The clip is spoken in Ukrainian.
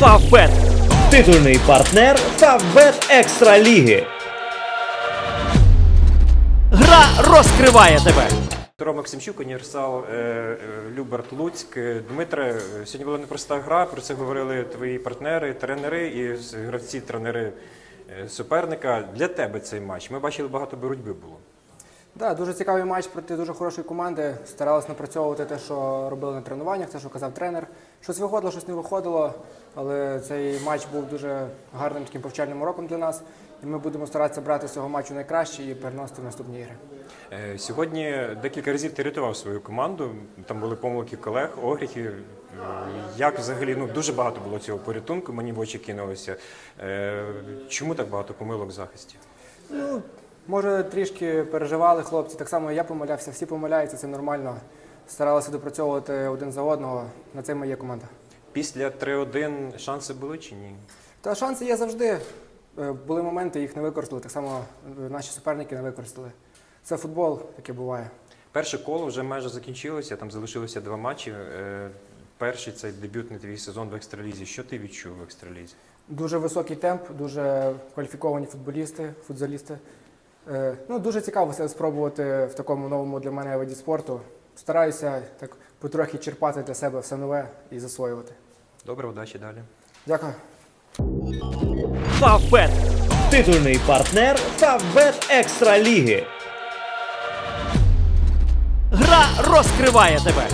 Фавбет. Титульний партнер Фавбет Екстра Ліги. Гра розкриває тебе. Петро Максимчук, універсал е, е, Люберт Луцьк. Дмитре, е, сьогодні була непроста гра. Про це говорили твої партнери, тренери і гравці, тренери е, суперника. Для тебе цей матч. Ми бачили багато боротьби було. Да, дуже цікавий матч проти дуже хорошої команди. Старалися напрацьовувати те, що робили на тренуваннях, те, що казав тренер. Щось виходило, щось не виходило. Але цей матч був дуже гарним таким повчальним уроком для нас. І ми будемо старатися брати з цього матчу найкраще і переносити в наступні ігри. Е, Сьогодні декілька разів ти рятував свою команду. Там були помилки колег, огріхи. Е, Як взагалі ну дуже багато було цього порятунку, мені в очі кинулося. Е, Чому так багато помилок в захисті? Ну, може, трішки переживали хлопці. Так само я помилявся, всі помиляються, це нормально. Старалися допрацьовувати один за одного. На це моя команда. Після 3-1 шанси були чи ні? Та шанси є завжди. Е, Були моменти, їх не використали. Так само е, наші суперники не використали. Це футбол, таке буває. Перше коло вже майже закінчилося, там залишилося два матчі. Е, Перший це дебютний твій сезон в екстралізі. Що ти відчув в екстралізі? Дуже високий темп, дуже кваліфіковані футболісти, футзалісти. Е, Ну, дуже цікаво себе спробувати в такому новому для мене виді спорту. Стараюся так потрохи черпати для себе все нове і засвоювати. Добре, удачі далі. Дякую. Фавбет. Титульний партнер Фавбет Екстра Ліги. Гра розкриває тебе.